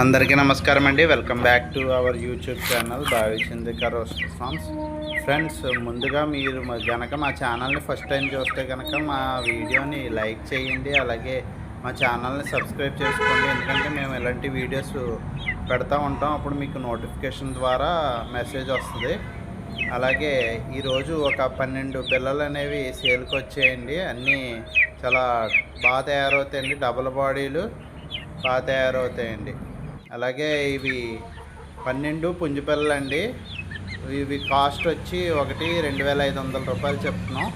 అందరికీ నమస్కారం అండి. Welcome back to our YouTube channel భావిచింది కరోస్ సాంగ్స్ ఫ్రెండ్స్ ముందుగా మీరు కనుక మా ఛానల్ని ఫస్ట్ టైం చూస్తే కనుక మా వీడియోని లైక్ చేయండి. అలాగే మా ఛానల్ని సబ్స్క్రైబ్ చేసుకోండి. ఎందుకంటే మేము ఇలాంటి వీడియోస్ పెడతా ఉంటాం. అప్పుడు మీకు నోటిఫికేషన్ ద్వారా మెసేజ్ వస్తుంది. అలాగే ఈరోజు ఒక పన్నెండు పిల్లలు అనేవి సేల్కి వచ్చేయండి. అన్నీ చాలా బాగా తయారవుతాయండి. డబుల్ బాడీలు బాగా తయారవుతాయండి. అలాగే ఇవి పన్నెండు పుంజు అండి ఇవి కాస్ట్ వచ్చి ఒకటి రెండు వేల ఐదు వందల రూపాయలు చెప్తున్నాం.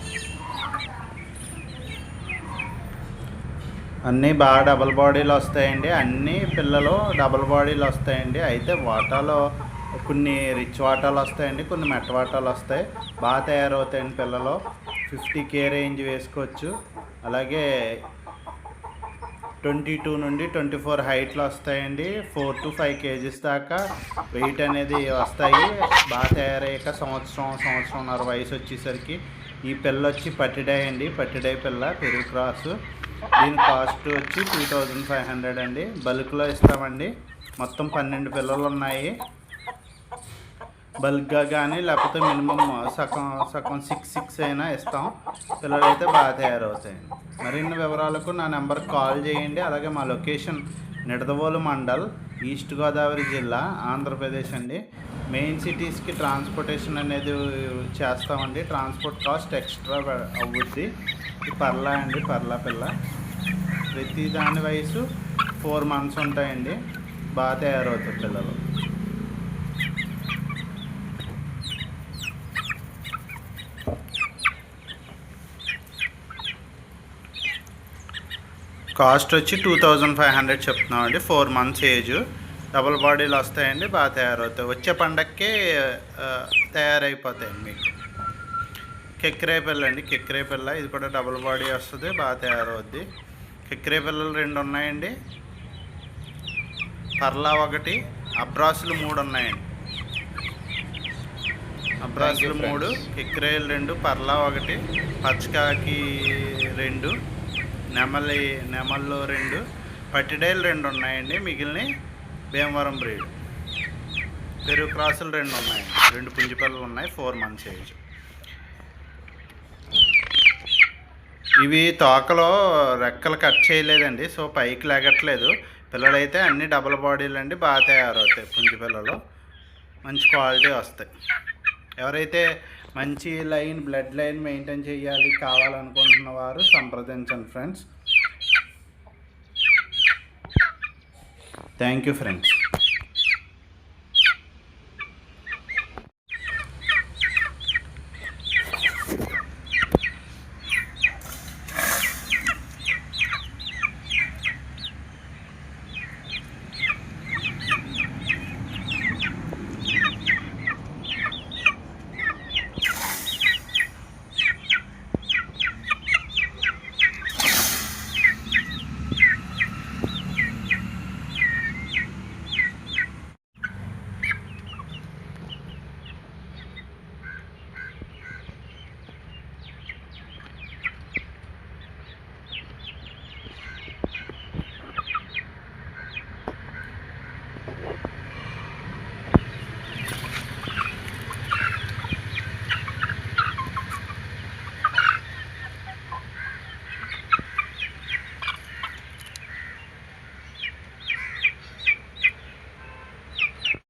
అన్నీ బాగా డబుల్ బాడీలు వస్తాయండి. అన్ని పిల్లలు డబుల్ బాడీలు వస్తాయండి. అయితే వాటాలో కొన్ని రిచ్ వాటాలు వస్తాయండి కొన్ని మెట్ట వాటాలు వస్తాయి. బాగా తయారవుతాయండి పిల్లలు. ఫిఫ్టీ కే రేంజ్ వేసుకోవచ్చు. అలాగే ట్వంటీ టూ నుండి ట్వంటీ ఫోర్ హైట్లో వస్తాయండి. ఫోర్ టు ఫైవ్ కేజీస్ దాకా వెయిట్ అనేది వస్తాయి. బాగా తయారయ్యాక సంవత్సరం సంవత్సరంన్నర వయసు వచ్చేసరికి ఈ పిల్ల వచ్చి పట్టిడాయ్ అండి. పట్టిడై పిల్ల పెరుగు క్రాసు. దీని కాస్ట్ వచ్చి టూ థౌజండ్ ఫైవ్ హండ్రెడ్ అండి. బల్క్లో ఇస్తామండి. మొత్తం పన్నెండు పిల్లలు ఉన్నాయి బల్క్గా కానీ లేకపోతే మినిమం సగం సగం సిక్స్ సిక్స్ అయినా ఇస్తాం. పిల్లలు అయితే బాగా తయారవుతాయండి మరిన్ని వివరాలకు నా నెంబర్కి కాల్ చేయండి. అలాగే మా లొకేషన్ నిడదవోలు మండల్ ఈస్ట్ గోదావరి జిల్లా ఆంధ్రప్రదేశ్ అండి. మెయిన్ సిటీస్కి ట్రాన్స్పోర్టేషన్ అనేది చేస్తామండి. ట్రాన్స్పోర్ట్ కాస్ట్ ఎక్స్ట్రా అవుద్ది. పర్లా అండి పర్లా పిల్ల. ప్రతి దాని వయసు ఫోర్ మంత్స్ ఉంటాయండి. బాగా తయారవుతాయి పిల్లలు. కాస్ట్ వచ్చి టూ థౌజండ్ ఫైవ్ హండ్రెడ్ చెప్తున్నాం అండి ఫోర్ మంత్స్ ఏజ్. డబుల్ బాడీలు వస్తాయండి బాగా తయారవుతాయి. వచ్చే పండక్కి తయారైపోతాయండి మీకు. కెక్కిరాయి పిల్ల అండి కెక్కిరాయి పిల్ల ఇది కూడా డబుల్ బాడీ వస్తుంది బాగా తయారవుద్ది. కెక్కిరాయి పిల్లలు రెండు ఉన్నాయండి. పర్లా ఒకటి అబ్రాసులు మూడు ఉన్నాయండి. అబ్రాసులు మూడు. కిక్రేలు రెండు పర్లా ఒకటి పచ్చకాకి రెండు. నెమలి నెమల్లో రెండు పట్టిడేలు రెండు ఉన్నాయండి. మిగిలిన భీమవరం బ్రీడ్. పెరుగు క్రాసులు రెండు ఉన్నాయి. రెండు పుంజి పిల్లలు ఉన్నాయి. Four months age. ఇవి తోకలో రెక్కలు కట్ చేయలేదండి. సో పైకి లెగట్లేదు. పిల్లలైతే అన్ని డబుల్ బాడీలు అండి బాగా తయారవుతాయి పుంజి పిల్లలు మంచి క్వాలిటీ వస్తాయి. ఎవరైతే మంచి లైన్ బ్లడ్ లైన్ మెయింటైన్ చేయాలి కావాలనుకుంటున్న వారు సంప్రదించండి ఫ్రెండ్స్. Thank you friends.